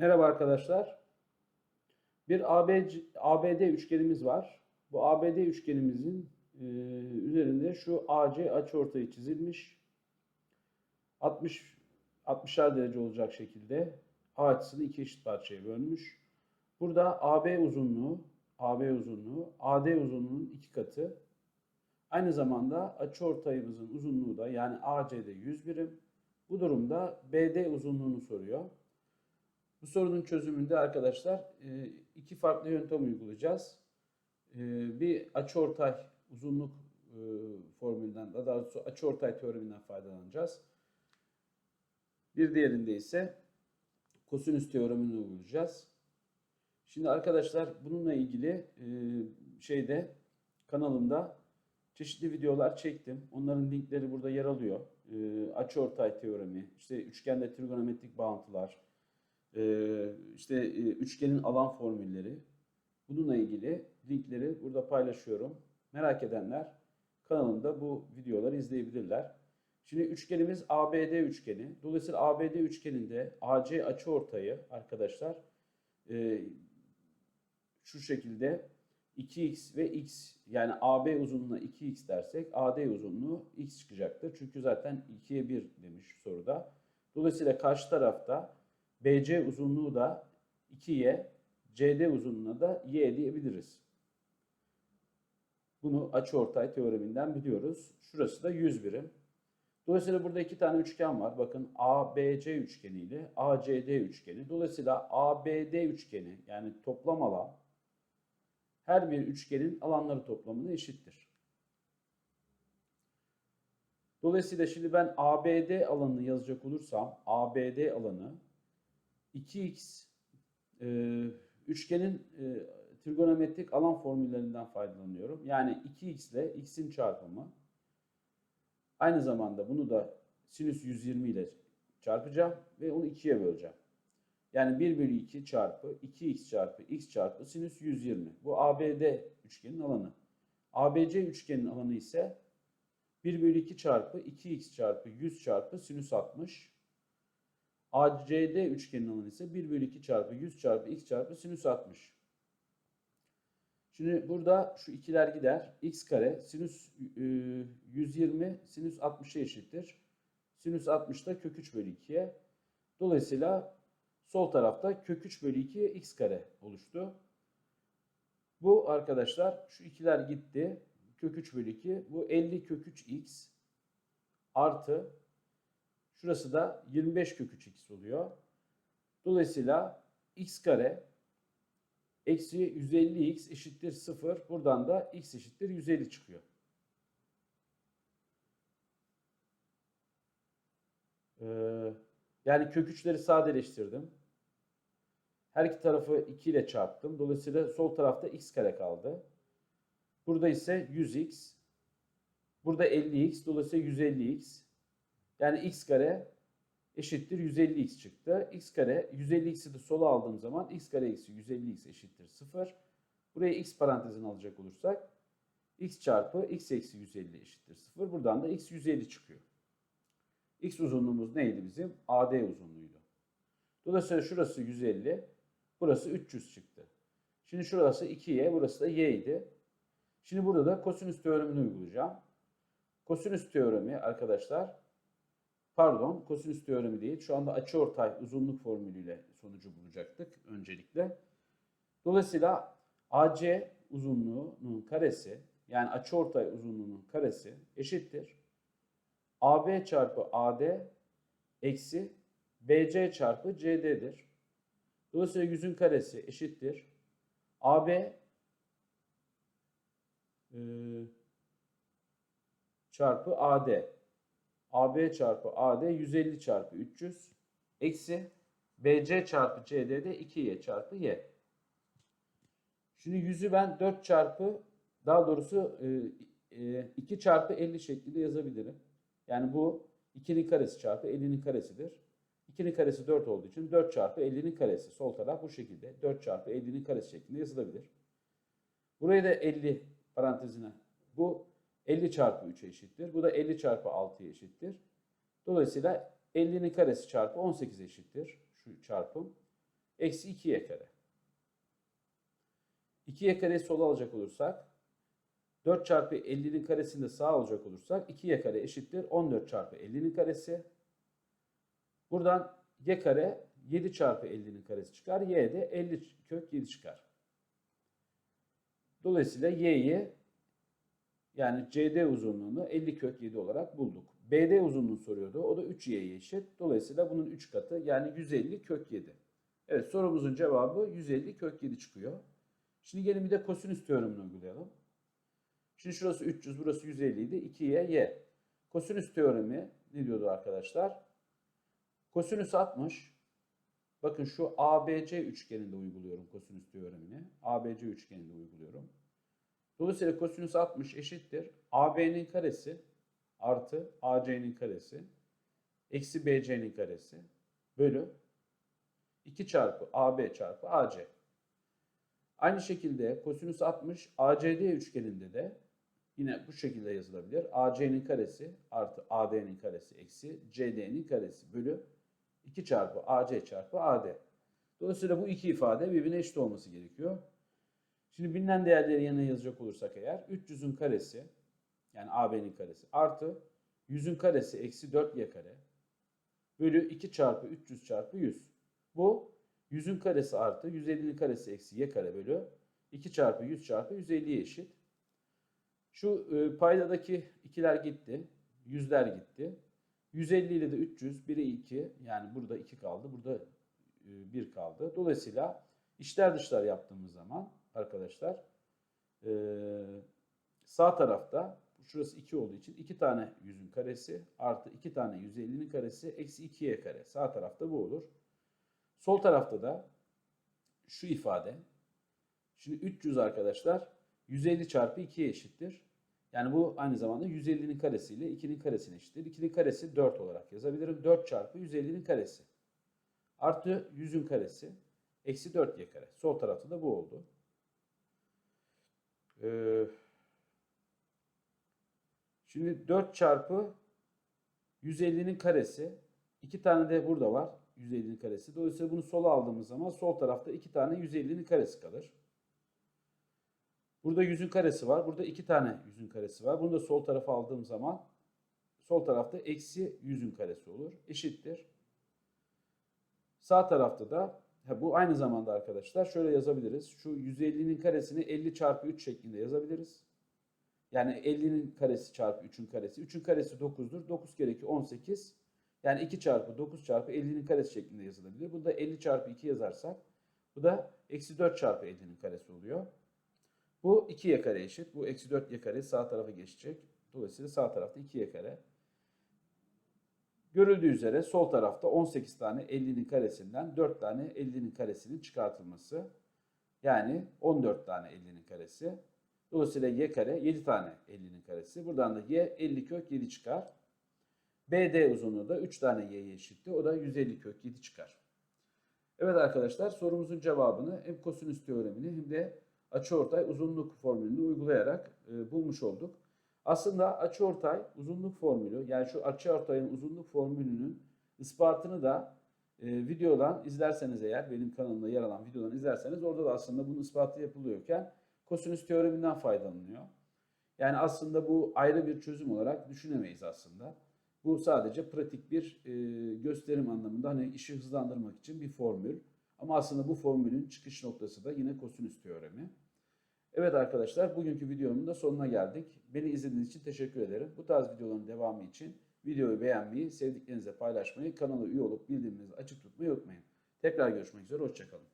Merhaba arkadaşlar. Bir ABC, ABD üçgenimiz var. Bu ABD üçgenimizin e, üzerinde şu AC açıortayı çizilmiş. 60 60'ar derece olacak şekilde A açısını iki eşit parçaya bölmüş. Burada AB uzunluğu, AB uzunluğu, AD uzunluğunun iki katı. Aynı zamanda açıortayımızın uzunluğu da yani AC'de 100 birim. Bu durumda BD uzunluğunu soruyor. Bu sorunun çözümünde arkadaşlar e, iki farklı yöntem uygulayacağız. E, Bir açıortay uzunluk e, formülünden, daha doğrusu açıortay teoreminden faydalanacağız. Bir diğerinde ise kosinüs teoremini uygulayacağız. Şimdi arkadaşlar bununla ilgili şeyde kanalımda çeşitli videolar çektim. Onların linkleri burada yer alıyor. Açıortay teoremi, işte üçgende trigonometrik bağıntılar, işte e, üçgenin alan formülleri. Bununla ilgili linkleri burada paylaşıyorum. Merak edenler kanalımda bu videoları izleyebilirler. Şimdi üçgenimiz ABD üçgeni. Dolayısıyla ABD üçgeninde AC açıortayı arkadaşlar e, şu şekilde 2x ve x yani AB uzunluğuna 2x dersek AD uzunluğu x çıkacaktır. Çünkü zaten 2'ye 1 demiş soruda. Dolayısıyla karşı tarafta BC uzunluğu da 2y, CD uzunluğuna da y diyebiliriz. Bunu açıortay teoreminden biliyoruz. Şurası da 100 birim. Dolayısıyla burada iki tane üçgen var. Bakın ABC üçgeni ile ACD üçgeni. Dolayısıyla ABD üçgeni yani toplam alan her bir üçgenin alanları toplamına eşittir. Dolayısıyla şimdi ben ABD alanını yazacak olursam ABD alanı 2x e, üçgenin e, trigonometrik alan formüllerinden faydalanıyorum. Yani 2x ile x'in çarpımı. Aynı zamanda bunu da sinüs 120 ile çarpacağım ve onu 2'ye böleceğim. Yani 1 bölü 2 çarpı 2x çarpı x çarpı sinüs 120. Bu ABD üçgenin alanı. ABC üçgenin alanı ise 1 bölü 2 çarpı 2x çarpı 100 çarpı sinüs 60. ACD üçgenin alanı ise 1 bölü 2 çarpı 100 çarpı x çarpı sinüs 60. Şimdi burada şu ikiler gider. x kare sinüs e, 120 sinüs 60'a eşittir. Sinüs 60 da kök 3 bölü 2'ye. Dolayısıyla sol tarafta kök 3 bölü 2 x kare oluştu. Bu arkadaşlar şu ikiler gitti. Kök 3 bölü 2. Bu 50 kök 3 x artı Şurası da 25 kök 3x oluyor. Dolayısıyla x kare eksi 150x eşittir 0. Buradan da x eşittir 150 çıkıyor. Ee, yani kök 3'leri sadeleştirdim. Her iki tarafı 2 ile çarptım. Dolayısıyla sol tarafta x kare kaldı. Burada ise 100x. Burada 50x. Dolayısıyla 150x. Yani x kare eşittir 150x çıktı. x kare 150x'i de sola aldığım zaman x kare eksi 150x eşittir 0. Buraya x parantezini alacak olursak x çarpı x eksi 150 eşittir 0. Buradan da x 150 çıkıyor. x uzunluğumuz neydi bizim? AD uzunluğuydu. Dolayısıyla şurası 150, burası 300 çıktı. Şimdi şurası 2y, burası da y idi. Şimdi burada da kosinüs teoremini uygulayacağım. Kosinüs teoremi arkadaşlar pardon kosinüs teoremi değil. Şu anda açıortay uzunluk formülüyle sonucu bulacaktık öncelikle. Dolayısıyla AC uzunluğunun karesi yani açıortay uzunluğunun karesi eşittir. AB çarpı AD eksi BC çarpı CD'dir. Dolayısıyla yüzün karesi eşittir. AB e, çarpı AD. AB çarpı AD 150 çarpı 300 eksi BC çarpı CD de 2Y çarpı Y. Şimdi yüzü ben 4 çarpı daha doğrusu 2 çarpı 50 şeklinde yazabilirim. Yani bu 2'nin karesi çarpı 50'nin karesidir. 2'nin karesi 4 olduğu için 4 çarpı 50'nin karesi. Sol taraf bu şekilde 4 çarpı 50'nin karesi şeklinde yazılabilir. Buraya da 50 parantezine bu 50 çarpı 3'e eşittir. Bu da 50 çarpı 6'ya eşittir. Dolayısıyla 50'nin karesi çarpı 18 eşittir şu çarpım. Eksi 2y kare. 2y kareyi sola alacak olursak 4 çarpı 50'nin karesini de sağa alacak olursak 2y kare eşittir 14 çarpı 50'nin karesi. Buradan y kare 7 çarpı 50'nin karesi çıkar. Y de 50 kök 7 çıkar. Dolayısıyla y'yi yani CD uzunluğunu 50 kök 7 olarak bulduk. BD uzunluğunu soruyordu. O da 3y'ye eşit. Dolayısıyla bunun 3 katı yani 150 kök 7. Evet sorumuzun cevabı 150 kök 7 çıkıyor. Şimdi gelin bir de kosinüs teoremini uygulayalım. Şimdi şurası 300, burası 150 idi. 2'ye y. Kosinüs teoremi ne diyordu arkadaşlar? Kosinüs 60. Bakın şu ABC üçgeninde uyguluyorum kosinüs teoremini. ABC üçgeninde uyguluyorum. Dolayısıyla kosinüs 60 eşittir. AB'nin karesi artı AC'nin karesi eksi BC'nin karesi bölü 2 çarpı AB çarpı AC. Aynı şekilde kosinüs 60 ACD üçgeninde de yine bu şekilde yazılabilir. AC'nin karesi artı AD'nin karesi eksi CD'nin karesi bölü 2 çarpı AC çarpı AD. Dolayısıyla bu iki ifade birbirine eşit olması gerekiyor. Şimdi bilinen değerleri yanına yazacak olursak eğer 300'ün karesi yani AB'nin karesi artı 100'ün karesi eksi 4y kare bölü 2 çarpı 300 çarpı 100. Bu 100'ün karesi artı 150'nin karesi eksi y kare bölü 2 çarpı 100 çarpı 150'ye eşit. Şu e, paydadaki ikiler gitti. Yüzler gitti. 150 ile de 300 1'e 2 yani burada 2 kaldı. Burada e, 1 kaldı. Dolayısıyla içler dışlar yaptığımız zaman arkadaşlar e, sağ tarafta şurası 2 olduğu için 2 tane 100'ün karesi artı 2 tane 150'nin karesi eksi 2y kare. Sağ tarafta bu olur. Sol tarafta da şu ifade. Şimdi 300 arkadaşlar 150 çarpı 2'ye eşittir. Yani bu aynı zamanda 150'nin karesi ile 2'nin karesine eşittir. 2'nin karesi 4 olarak yazabilirim. 4 çarpı 150'nin karesi. Artı 100'ün karesi. Eksi 4y kare. Sol tarafta da bu oldu. Ee, şimdi 4 çarpı 150'nin karesi. 2 tane de burada var. 150'nin karesi. Dolayısıyla bunu sola aldığımız zaman sol tarafta 2 tane 150'nin karesi kalır. Burada 100'ün karesi var. Burada 2 tane 100'ün karesi var. Bunu da sol tarafa aldığım zaman sol tarafta eksi 100'ün karesi olur. Eşittir. Sağ tarafta da ha bu aynı zamanda arkadaşlar şöyle yazabiliriz. Şu 150'nin karesini 50 çarpı 3 şeklinde yazabiliriz. Yani 50'nin karesi çarpı 3'ün karesi. 3'ün karesi 9'dur. 9 kere 2 18. Yani 2 çarpı 9 çarpı 50'nin karesi şeklinde yazılabilir. Bu da 50 çarpı 2 yazarsak bu da eksi 4 çarpı 50'nin karesi oluyor. Bu 2y kare eşit. Bu eksi 4y kare sağ tarafa geçecek. Dolayısıyla sağ tarafta 2y kare. Görüldüğü üzere sol tarafta 18 tane 50'nin karesinden 4 tane 50'nin karesinin çıkartılması. Yani 14 tane 50'nin karesi. Dolayısıyla y kare 7 tane 50'nin karesi. Buradan da y 50 kök 7 çıkar. BD uzunluğu da 3 tane y'ye eşitti. O da 150 kök 7 çıkar. Evet arkadaşlar sorumuzun cevabını hem kosinüs teoremini hem de açıortay uzunluk formülünü uygulayarak e, bulmuş olduk. Aslında açıortay uzunluk formülü yani şu açıortayın uzunluk formülünün ispatını da e, videodan izlerseniz eğer benim kanalımda yer alan videodan izlerseniz orada da aslında bunun ispatı yapılıyorken kosinüs teoreminden faydalanıyor. Yani aslında bu ayrı bir çözüm olarak düşünemeyiz aslında. Bu sadece pratik bir e, gösterim anlamında hani işi hızlandırmak için bir formül. Ama aslında bu formülün çıkış noktası da yine kosinüs teoremi. Evet arkadaşlar bugünkü videomun da sonuna geldik. Beni izlediğiniz için teşekkür ederim. Bu tarz videoların devamı için videoyu beğenmeyi, sevdiklerinizle paylaşmayı, kanala üye olup bildirimlerinizi açık tutmayı unutmayın. Tekrar görüşmek üzere, hoşçakalın.